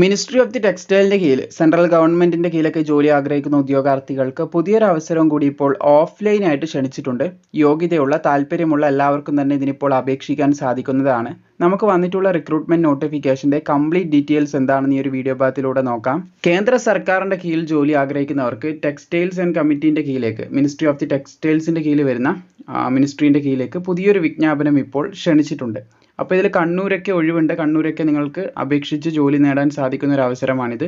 Ministry of the ടെക്സ്റ്റൈലിന്റെ കീഴിൽ central ഗവൺമെന്റിന്റെ കീഴിലൊക്കെ ജോലി ആഗ്രഹിക്കുന്ന ഉദ്യോഗാർത്ഥികൾക്ക് പുതിയൊരു അവസരം കൂടി ഇപ്പോൾ ഓഫ്ലൈനായിട്ട് ക്ഷണിച്ചിട്ടുണ്ട്. യോഗ്യതയുള്ള താല്പര്യമുള്ള എല്ലാവർക്കും തന്നെ ഇതിനിപ്പോൾ അപേക്ഷിക്കാൻ സാധിക്കുന്നതാണ്. നമുക്ക് വന്നിട്ടുള്ള റിക്രൂട്ട്മെന്റ് നോട്ടിഫിക്കേഷന്റെ കംപ്ലീറ്റ് ഡീറ്റെയിൽസ് എന്താണെന്ന് ഈ ഒരു വീഡിയോ ഭാഗത്തിലൂടെ നോക്കാം. കേന്ദ്ര സർക്കാരിന്റെ കീഴിൽ ജോലി ആഗ്രഹിക്കുന്നവർക്ക് ടെക്സ്റ്റൈൽസ് ആൻഡ് കമ്മിറ്റിന്റെ കീഴിലേക്ക് മിനിസ്ട്രി ഓഫ് ദി ടെക്സ്റ്റൈൽസിന്റെ കീഴിൽ വരുന്ന മിനിസ്ട്രീന്റെ കീഴിലേക്ക് പുതിയൊരു വിജ്ഞാപനം ഇപ്പോൾ ക്ഷണിച്ചിട്ടുണ്ട്. അപ്പോൾ ഇതിൽ കണ്ണൂരൊക്കെ ഒഴിവുണ്ട്. കണ്ണൂരൊക്കെ നിങ്ങൾക്ക് അപേക്ഷിച്ച് ജോലി നേടാൻ സാധിക്കുന്ന ഒരു അവസരമാണിത്.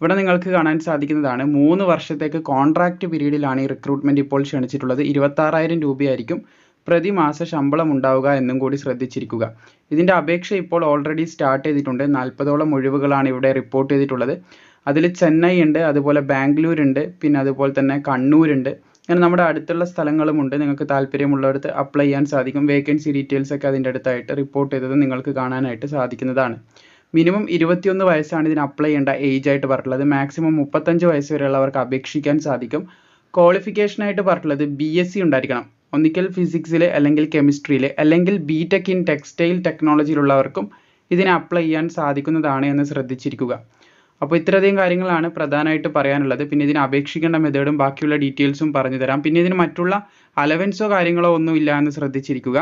ഇവിടെ നിങ്ങൾക്ക് കാണാൻ സാധിക്കുന്നതാണ് മൂന്ന് വർഷത്തേക്ക് കോൺട്രാക്റ്റ് പീരീഡിലാണ് ഈ റിക്രൂട്ട്മെന്റ് ഇപ്പോൾ ക്ഷണിച്ചിട്ടുള്ളത്. ഇരുപത്താറായിരം രൂപയായിരിക്കും പ്രതിമാസ ശമ്പളം ഉണ്ടാവുക എന്നും കൂടി ശ്രദ്ധിച്ചിരിക്കുക. ഇതിന്റെ അപേക്ഷ ഇപ്പോൾ ഓൾറെഡി സ്റ്റാർട്ട് ചെയ്തിട്ടുണ്ട്. നാൽപ്പതോളം ഒഴിവുകളാണ് ഇവിടെ റിപ്പോർട്ട് ചെയ്തിട്ടുള്ളത്. അതിൽ ചെന്നൈ ഉണ്ട് അതുപോലെ ബാംഗ്ലൂർ ഉണ്ട് പിന്നെ അതുപോലെ തന്നെ കണ്ണൂരുണ്ട്. അങ്ങനെ നമ്മുടെ അടുത്തുള്ള സ്ഥലങ്ങളുമുണ്ട് നിങ്ങൾക്ക് താല്പര്യമുള്ളവർക്ക് അപ്ലൈ ചെയ്യാൻ സാധിക്കും. വേക്കൻസി ഡീറ്റെയിൽസ് ഒക്കെ അതിന്റെ അടുത്തായിട്ട് റിപ്പോർട്ട് ചെയ്തത് നിങ്ങൾക്ക് കാണാനായിട്ട് സാധിക്കുന്നതാണ്. മിനിമം ഇരുപത്തിയൊന്ന് വയസ്സാണ് ഇതിന് അപ്ലൈ ചെയ്യേണ്ട ഏജ് ആയിട്ട് പറഞ്ഞിട്ടുള്ളത്. മാക്സിമം മുപ്പത്തഞ്ച് വയസ്സ് വരെയുള്ളവർക്ക് അപേക്ഷിക്കാൻ സാധിക്കും. ക്വാളിഫിക്കേഷൻ ആയിട്ട് പറഞ്ഞിട്ടുള്ളത് ബി എസ് സി ഉണ്ടായിരിക്കണം. ഒന്നിക്കൽ ഫിസിക്സിൽ അല്ലെങ്കിൽ കെമിസ്ട്രിയിൽ അല്ലെങ്കിൽ ബി ടെക് ഇൻ ടെക്സ്റ്റൈൽ ടെക്നോളജിയിലുള്ളവർക്കും ഇതിന് അപ്ലൈ ചെയ്യാൻ സാധിക്കുന്നതാണ് എന്ന് ശ്രദ്ധിച്ചിരിക്കുക. അപ്പോൾ ഇത്രയധികം കാര്യങ്ങളാണ് പ്രധാനമായിട്ട് പറയാനുള്ളത്. പിന്നെ ഇതിന് അപേക്ഷിക്കേണ്ട മെത്തേഡും ബാക്കിയുള്ള ഡീറ്റെയിൽസും പറഞ്ഞു തരാം. പിന്നെ ഇതിന് മറ്റുള്ള അലവൻസോ കാര്യങ്ങളോ ഒന്നും ഇല്ല എന്ന് ശ്രദ്ധിച്ചിരിക്കുക.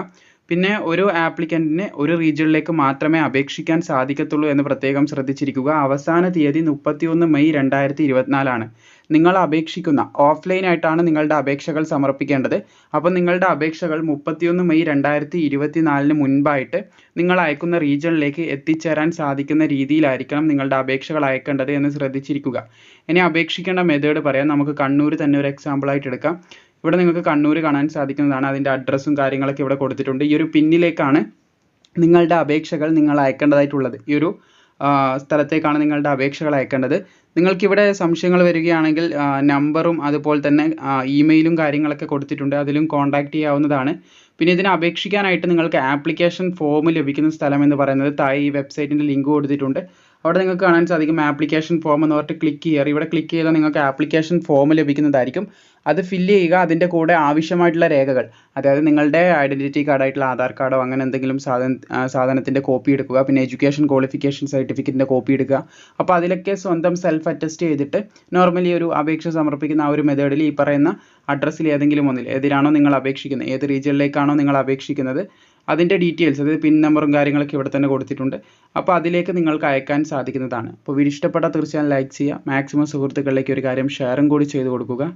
പിന്നെ ഒരു ആപ്ലിക്കന്റിന് ഒരു റീജിയണിലേക്ക് മാത്രമേ അപേക്ഷിക്കാൻ സാധിക്കത്തുള്ളൂ എന്ന് പ്രത്യേകം ശ്രദ്ധിച്ചിരിക്കുക. അവസാന തീയതി മുപ്പത്തിയൊന്ന് മെയ് രണ്ടായിരത്തി ഇരുപത്തിനാലാണ് നിങ്ങൾ അപേക്ഷിക്കുന്ന ഓഫ്ലൈൻ ആയിട്ടാണ് നിങ്ങളുടെ അപേക്ഷകൾ സമർപ്പിക്കേണ്ടത്. അപ്പോൾ നിങ്ങളുടെ അപേക്ഷകൾ മുപ്പത്തിയൊന്ന് മെയ് രണ്ടായിരത്തി ഇരുപത്തിനാലിന് മുൻപായിട്ട് നിങ്ങൾ അയക്കുന്ന റീജിയണിലേക്ക് എത്തിച്ചേരാൻ സാധിക്കുന്ന രീതിയിലായിരിക്കണം നിങ്ങളുടെ അപേക്ഷകൾ അയക്കേണ്ടത് എന്ന് ശ്രദ്ധിച്ചിരിക്കുക. ഇനി അപേക്ഷിക്കേണ്ട മെത്തേഡ് പറയാം. നമുക്ക് കണ്ണൂർ തന്നെ ഒരു എക്സാമ്പിൾ ആയിട്ട് എടുക്കാം. ഇവിടെ നിങ്ങൾക്ക് കണ്ണൂർ കാണാൻ സാധിക്കുന്നതാണ്. അതിന്റെ അഡ്രസ്സും കാര്യങ്ങളൊക്കെ ഇവിടെ കൊടുത്തിട്ടുണ്ട്. ഈ ഒരു പിന്നിലേക്കാണ് നിങ്ങളുടെ അപേക്ഷകൾ നിങ്ങൾ അയക്കേണ്ടതായിട്ടുള്ളത്. ഈ ഒരു സ്ഥലത്തേക്കാണ് നിങ്ങളുടെ അപേക്ഷകൾ അയക്കേണ്ടത്. നിങ്ങൾക്കിവിടെ സംശയങ്ങൾ വരികയാണെങ്കിൽ നമ്പറും അതുപോലെ തന്നെ ഇമെയിലും കാര്യങ്ങളൊക്കെ കൊടുത്തിട്ടുണ്ട്. അതിലും കോൺടാക്റ്റ് ചെയ്യാവുന്നതാണ്. പിന്നെ ഇതിന് അപേക്ഷിക്കാനായിട്ട് നിങ്ങൾക്ക് ആപ്ലിക്കേഷൻ ഫോം ലഭിക്കുന്ന സ്ഥലം എന്ന് പറയുന്നത് താഴെ ഈ വെബ്സൈറ്റിന്റെ ലിങ്ക് കൊടുത്തിട്ടുണ്ട്. അവിടെ നിങ്ങൾക്ക് കാണാൻ സാധിക്കും ആപ്ലിക്കേഷൻ ഫോം എന്ന് പറഞ്ഞിട്ട് ക്ലിക്ക് ചെയ്യുക ഇവിടെ ക്ലിക്ക് ചെയ്താൽ നിങ്ങൾക്ക് ആപ്ലിക്കേഷൻ ഫോം ലഭിക്കുന്നതായിരിക്കും. അത് ഫില്ല് ചെയ്യുക അതിന്റെ കൂടെ ആവശ്യമായിട്ടുള്ള രേഖകൾ. അതായത് നിങ്ങളുടെ ഐഡന്റിറ്റി കാർഡായിട്ടുള്ള ആധാർ കാർഡോ അങ്ങനെ എന്തെങ്കിലും സാധന സാധനത്തിന്റെ കോപ്പി എടുക്കുക. പിന്നെ എഡ്യൂക്കേഷൻ ക്വാളിഫിക്കേഷൻ സർട്ടിഫിക്കറ്റിന്റെ കോപ്പി എടുക്കുക. അപ്പോൾ അതിലൊക്കെ സ്വന്തം സെൽഫ് അറ്റസ്റ്റ് ചെയ്തിട്ട് നോർമലി ഒരു അപേക്ഷ സമർപ്പിക്കുന്ന ആ ഒരു മെത്തേഡിൽ ഈ പറയുന്ന അഡ്രസ്സിൽ ഏതെങ്കിലും ഒന്നിൽ ഏതിലാണോ നിങ്ങൾ അപേക്ഷിക്കുന്നത് ഏത് റീജിയനിലേക്കാണോ നിങ്ങൾ അപേക്ഷിക്കുന്നത് അതിന്റെ ഡീറ്റെയിൽസ് അതായത് പിൻ നമ്പറും കാര്യങ്ങളൊക്കെ ഇവിടെ തന്നെ കൊടുത്തിട്ടുണ്ട്. അപ്പോൾ അതിലേക്ക് നിങ്ങൾക്ക് അയക്കാൻ സാധിക്കുന്നതാണ്. അപ്പോൾ വീഡിയോ ഇഷ്ടപ്പെട്ടാൽ തീർച്ചയായും ലൈക്ക് ചെയ്യുക. മാക്സിമം സുഹൃത്തുക്കളിലേക്ക് ഒരു കാര്യം ഷെയറും കൂടി ചെയ്തു കൊടുക്കുക.